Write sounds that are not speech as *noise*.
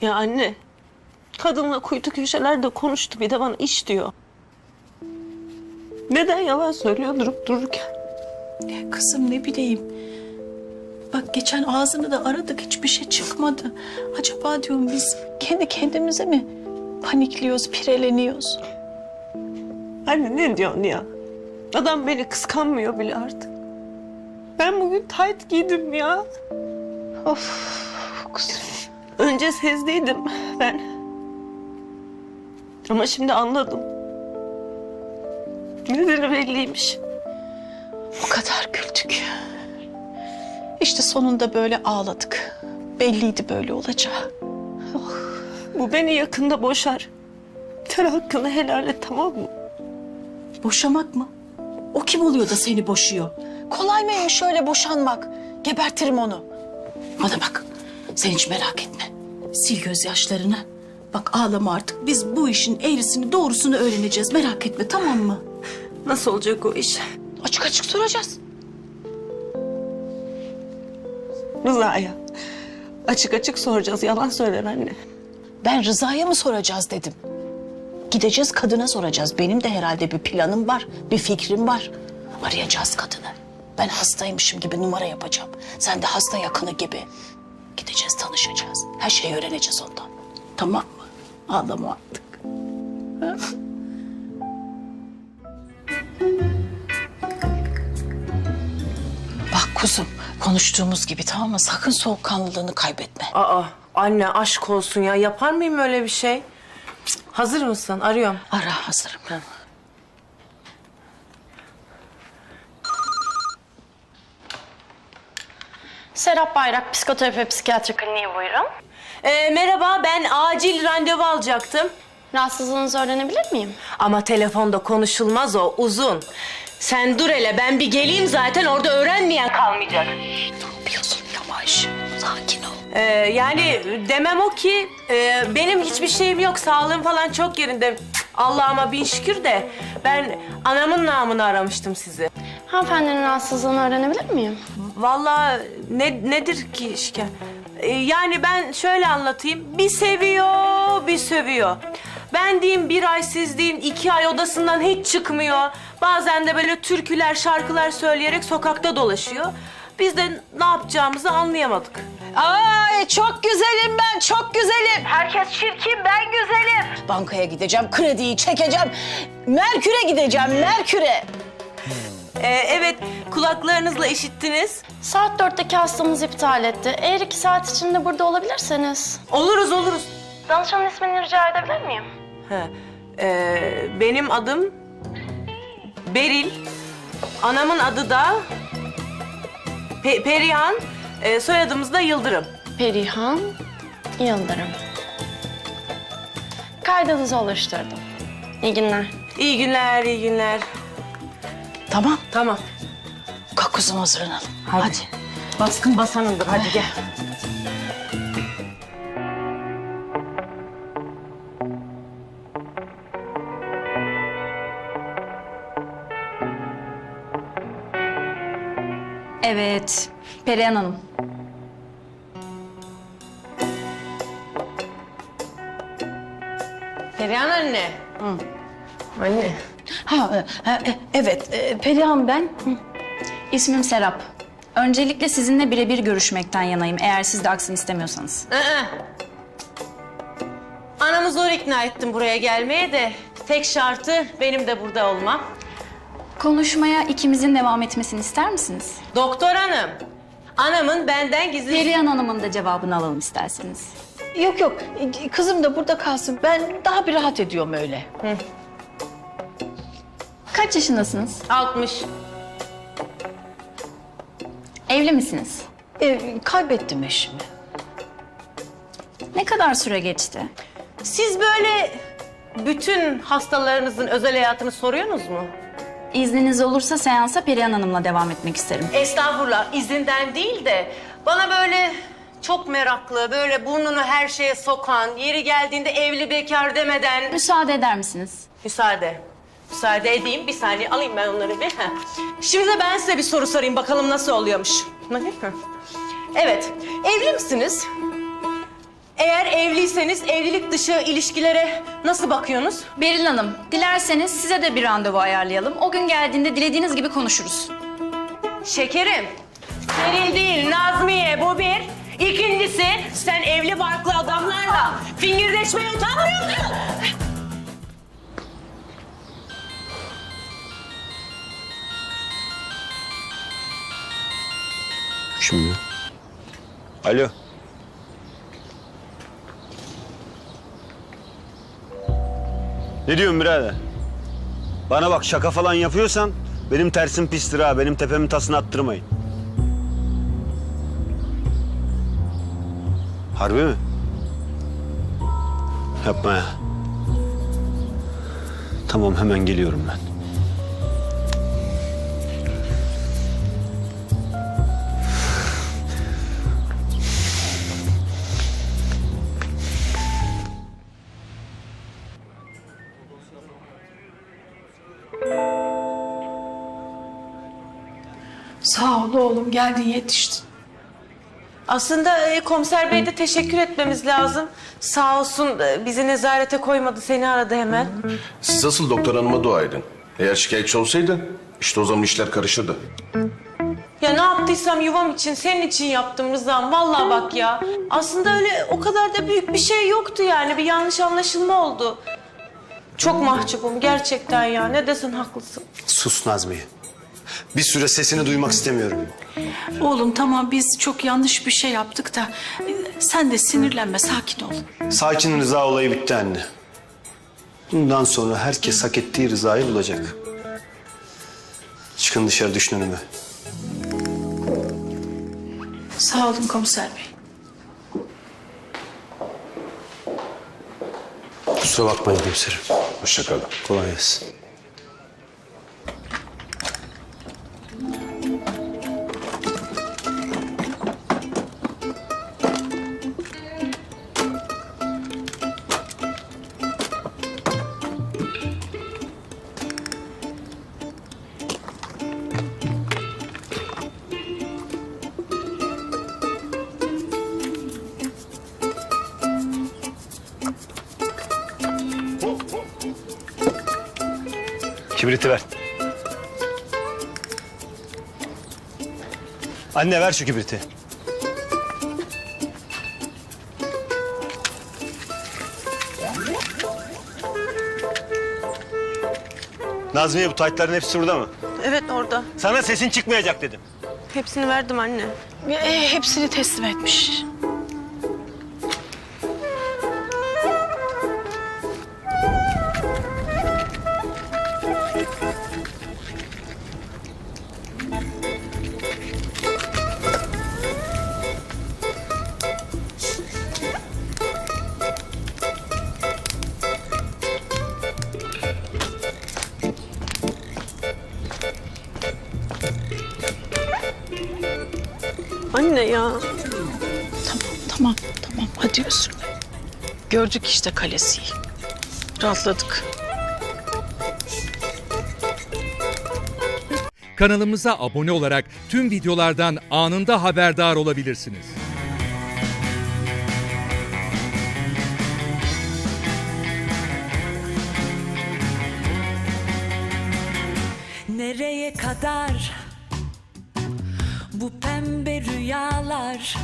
Ya anne, kadınla kuytu köşelerde konuştu bir de bana iş diyor. Neden yalan söylüyor durup dururken? Kızım ne bileyim. Bak geçen ağzını da aradık hiçbir şey çıkmadı. Acaba diyorum biz kendi kendimize mi panikliyoruz, pireleniyoruz? Anne ne diyorsun ya? Adam beni kıskanmıyor bile artık. Ben bugün tayt giydim ya. Of kızım. Önce sezdeydim ben. Ama şimdi anladım. Nedeni belliymiş. O kadar güldük. İşte sonunda böyle ağladık. Belliydi böyle olacağı. Bu beni yakında boşar. Sen hakkını helal et tamam mı? Boşamak mı? O kim oluyor da seni boşuyor? Kolay mıymış şöyle boşanmak? Gebertirim onu. Bana bak, sen hiç merak etme. Sil gözyaşlarını. Bak ağlama artık. Biz bu işin eğrisini doğrusunu öğreneceğiz. Merak etme tamam mı? Nasıl olacak o iş? Açık açık soracağız. Rıza'ya. Açık açık soracağız. Yalan söyler anne. Ben Rıza'ya mı soracağız dedim. Gideceğiz kadına soracağız. Benim de herhalde bir planım var, bir fikrim var. Arayacağız kadını. Ben hastaymışım gibi numara yapacağım. Sen de hasta yakını gibi. Gideceğiz, tanışacağız. Her şeyi öğreneceğiz ondan. Tamam mı? Ağlama artık. *laughs* Bak kuzum, konuştuğumuz gibi tamam mı? Sakın soğukkanlılığını kaybetme. Aa anne aşk olsun ya yapar mıyım öyle bir şey? Cık, Hazır mısın? Arıyorum. Ara hazırım. Serap Bayrak, Psikoterapi ve Psikiyatri Kliniği buyurun. Ee, merhaba ben acil randevu alacaktım. Rahatsızlığınızı öğrenebilir miyim? Ama telefonda konuşulmaz o uzun. Sen dur hele ben bir geleyim zaten orada öğrenmeyen kalmayacak. Biliyorsun yavaş, sakin ol. Ee, yani demem o ki e, benim hiçbir şeyim yok sağlığım falan çok yerinde. Allah'ıma bin şükür de ben anamın namını aramıştım sizi. Hanımefendinin rahatsızlığını öğrenebilir miyim? Vallahi ne nedir ki şikayet? Ee, yani ben şöyle anlatayım. Bir seviyor, bir sövüyor. Ben diyeyim bir ay siz deyin iki ay odasından hiç çıkmıyor. Bazen de böyle türküler, şarkılar söyleyerek sokakta dolaşıyor. Biz de ne yapacağımızı anlayamadık. Ay çok güzelim ben, çok güzelim. Herkes çirkin, ben güzelim. Bankaya gideceğim, krediyi çekeceğim. Merkür'e gideceğim, Merkür'e. Ee, evet, kulaklarınızla işittiniz. Saat dörtteki hastamız iptal etti. Eğer iki saat içinde burada olabilirseniz. Oluruz, oluruz. Danışanın ismini rica edebilir miyim? He, ee, benim adım Beril. Anamın adı da Pe- Perihan. Ee, soyadımız da Yıldırım. Perihan Yıldırım. Kaydınızı oluşturdum. İyi günler. İyi günler, iyi günler. Tamam, Tamam. kalk kuzum hazırlanalım. Hadi. Baskın basanındır. Hadi gel. Evet, Perihan Hanım. Perihan anne. Anne. Ha, e, e, evet, e, Perihan ben. Hı. İsmim Serap. Öncelikle sizinle birebir görüşmekten yanayım eğer siz de aksini istemiyorsanız. Aa. Anamı zor ikna ettim buraya gelmeye de tek şartı benim de burada olmam. Konuşmaya ikimizin devam etmesini ister misiniz? Doktor hanım, anamın benden gizli... Perihan Hanım'ın da cevabını alalım isterseniz. yok yok, kızım da burada kalsın. Ben daha bir rahat ediyorum öyle. Kaç yaşındasınız? 60. Evli misiniz? E, kaybettim eşimi. Ne kadar süre geçti? Siz böyle bütün hastalarınızın özel hayatını soruyorsunuz mu? İzniniz olursa seansa Perihan Hanım'la devam etmek isterim. Estağfurullah izinden değil de bana böyle çok meraklı, böyle burnunu her şeye sokan, yeri geldiğinde evli bekar demeden... Müsaade eder misiniz? Müsaade. Müsaade edeyim. Bir saniye alayım ben onları bir. Heh. Şimdi de ben size bir soru sorayım bakalım nasıl oluyormuş. Evet. Evli misiniz? Eğer evliyseniz evlilik dışı ilişkilere nasıl bakıyorsunuz? Beril Hanım, dilerseniz size de bir randevu ayarlayalım. O gün geldiğinde dilediğiniz gibi konuşuruz. Şekerim, senin değil Nazmiye bu bir. İkincisi sen evli barklı adamlarla fingirdeşmeye utanmıyor ya? Alo. Ne diyorsun birader? Bana bak şaka falan yapıyorsan benim tersim pistir ha. Benim tepemin tasını attırmayın. Harbi mi? Yapma ya. Tamam hemen geliyorum ben. Sağ ol oğlum geldin yetiştin. Aslında e, komiser bey de teşekkür etmemiz lazım. Sağ olsun e, bizi nezarete koymadı seni aradı hemen. Siz asıl doktor hanıma dua edin. Eğer şikayetçi olsaydın işte o zaman işler karışırdı. Ya ne yaptıysam yuvam için, senin için yaptım Rıza'm. Vallahi bak ya. Aslında öyle o kadar da büyük bir şey yoktu yani. Bir yanlış anlaşılma oldu. Çok mahcubum gerçekten ya. Ne desen haklısın. Sus Nazmiye. Bir süre sesini duymak istemiyorum. Oğlum tamam biz çok yanlış bir şey yaptık da sen de sinirlenme sakin ol. Sakin rıza olayı bitti anne. Bundan sonra herkes hak ettiği rızayı bulacak. Çıkın dışarı düşün önüme. Sağ olun komiser bey. Kusura bakmayın komiserim. Hoşça kalın. Kolay gelsin. Kibriti ver. Anne ver şu kibriti. Nazmiye bu taytların hepsi burada mı? Evet orada. Sana sesin çıkmayacak dedim. Hepsini verdim anne. E, hepsini teslim etmiş. Anne ya. Tamam tamam tamam hadi üzülme. Gördük işte kalesiyi. Rahatladık. Kanalımıza abone olarak tüm videolardan anında haberdar olabilirsiniz. Nereye kadar bu pembe rüyalar